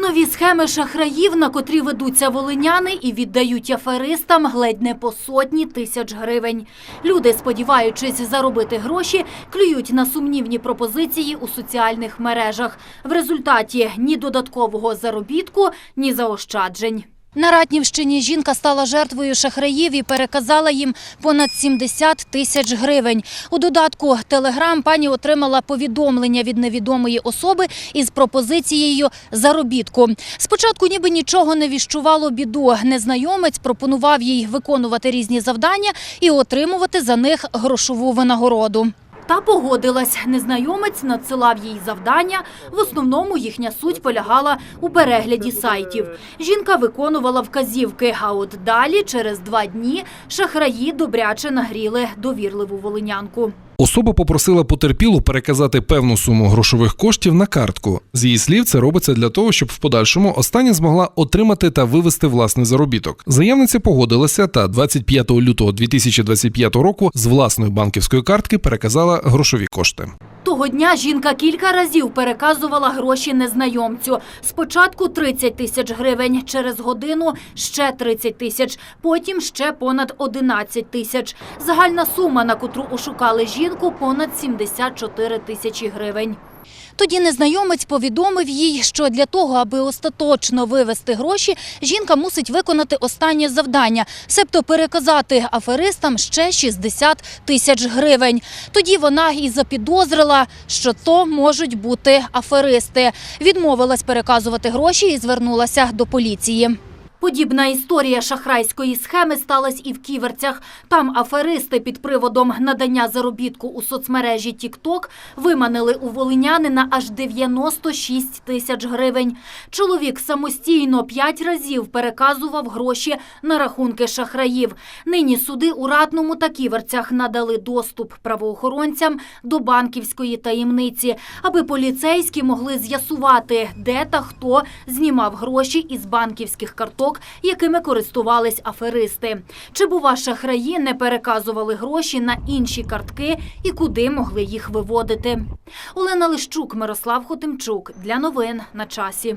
Нові схеми шахраїв, на котрі ведуться волиняни і віддають аферистам ледь не по сотні тисяч гривень. Люди, сподіваючись заробити гроші, клюють на сумнівні пропозиції у соціальних мережах. В результаті ні додаткового заробітку, ні заощаджень. На Ратнівщині жінка стала жертвою шахраїв і переказала їм понад 70 тисяч гривень. У додатку Телеграм пані отримала повідомлення від невідомої особи із пропозицією заробітку. Спочатку ніби нічого не віщувало біду. Незнайомець пропонував їй виконувати різні завдання і отримувати за них грошову винагороду. Та погодилась. Незнайомець надсилав їй завдання. В основному їхня суть полягала у перегляді сайтів. Жінка виконувала вказівки, а от далі, через два дні, шахраї добряче нагріли довірливу волинянку. Особа попросила потерпілу переказати певну суму грошових коштів на картку. З її слів, це робиться для того, щоб в подальшому остання змогла отримати та вивести власний заробіток. Заявниця погодилася та 25 лютого 2025 року з власної банківської картки переказала грошові кошти. Того дня жінка кілька разів переказувала гроші незнайомцю. Спочатку 30 тисяч гривень, через годину ще 30 тисяч, потім ще понад 11 тисяч. Загальна сума, на котру ошукали жінку, понад 74 тисячі гривень. Тоді незнайомець повідомив їй, що для того, аби остаточно вивести гроші, жінка мусить виконати останнє завдання, себто переказати аферистам ще 60 тисяч гривень. Тоді вона і запідозрила, що то можуть бути аферисти. Відмовилась переказувати гроші і звернулася до поліції. Подібна історія шахрайської схеми сталася і в Ківерцях. Там аферисти під приводом надання заробітку у соцмережі TikTok виманили у волинянина аж 96 тисяч гривень. Чоловік самостійно п'ять разів переказував гроші на рахунки шахраїв. Нині суди у Ратному та Ківерцях надали доступ правоохоронцям до банківської таємниці, аби поліцейські могли з'ясувати, де та хто знімав гроші із банківських карток, якими користувались аферисти. Чи бува шахраї не переказували гроші на інші картки і куди могли їх виводити? Олена Лищук, Мирослав Хотимчук. Для новин на часі.